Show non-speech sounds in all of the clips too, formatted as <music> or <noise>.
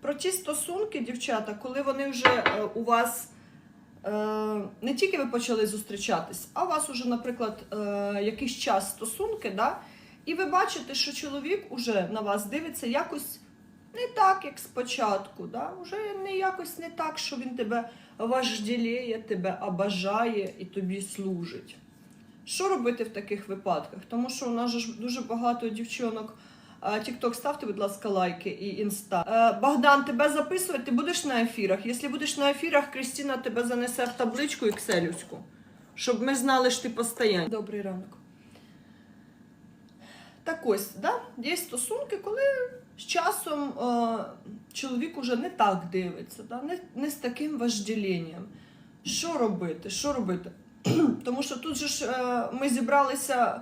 Про ті стосунки, дівчата, коли вони вже е, у вас е, не тільки ви почали зустрічатись, а у вас уже, наприклад, е, якийсь час стосунки, да? і ви бачите, що чоловік уже на вас дивиться якось не так, як спочатку. Да? Уже не якось не так, що він тебе вожделіє, тебе обажає і тобі служить. Що робити в таких випадках? Тому що у нас ж дуже багато дівчонок. Тікток, ставте, будь ласка, лайки і інста. Е, Богдан, тебе записувати, ти будеш на ефірах. Якщо будеш на ефірах, Кристина тебе занесе в табличку екселівську, щоб ми знали, що ти постійно. Добрий ранок. Так ось, да? є стосунки, коли з часом е, чоловік уже не так дивиться, да? не, не з таким вожделінням. Що робити? Що робити? <clears throat> Тому що тут же ж е, ми зібралися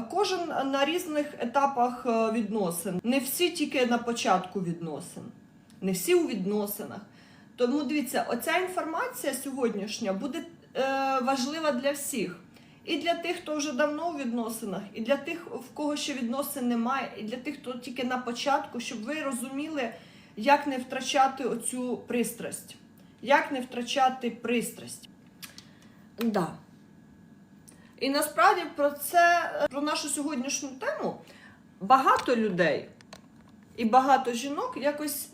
кожен на різних етапах е, відносин. Не всі тільки на початку відносин, не всі у відносинах. Тому дивіться, оця інформація сьогоднішня буде е, важлива для всіх. І для тих, хто вже давно у відносинах, і для тих, в кого ще відносин немає, і для тих, хто тільки на початку, щоб ви розуміли, як не втрачати оцю пристрасть. Як не втрачати пристрасть. Да. І насправді про це, про нашу сьогоднішню тему, багато людей і багато жінок якось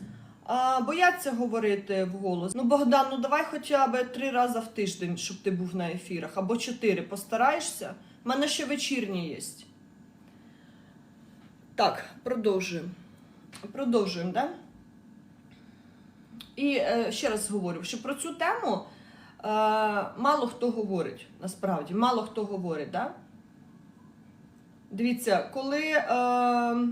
а, бояться говорити вголос. Ну, Богдан, ну давай хоча б три рази в тиждень, щоб ти був на ефірах, або чотири. Постараєшся? У мене ще вечірні є. Так, продовжуємо. Продовжуємо, да? І е, ще раз говорю, що про цю тему мало хто говорить, насправді, мало хто говорить, да? Дивіться, коли. Е,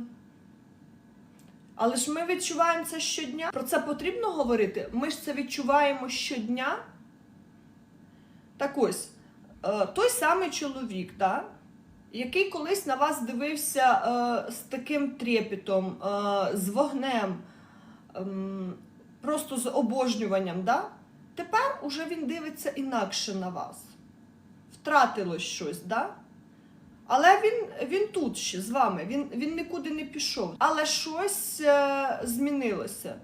але ж ми відчуваємо це щодня. Про це потрібно говорити. Ми ж це відчуваємо щодня. Так ось, е, той самий чоловік, да, який колись на вас дивився е, з таким трепетом, е, з вогнем, ем, просто з обожнюванням, да, тепер уже він дивиться інакше на вас. Втратилось щось, да? Але він, він тут ще з вами, він, він нікуди не пішов. Але щось е, змінилося.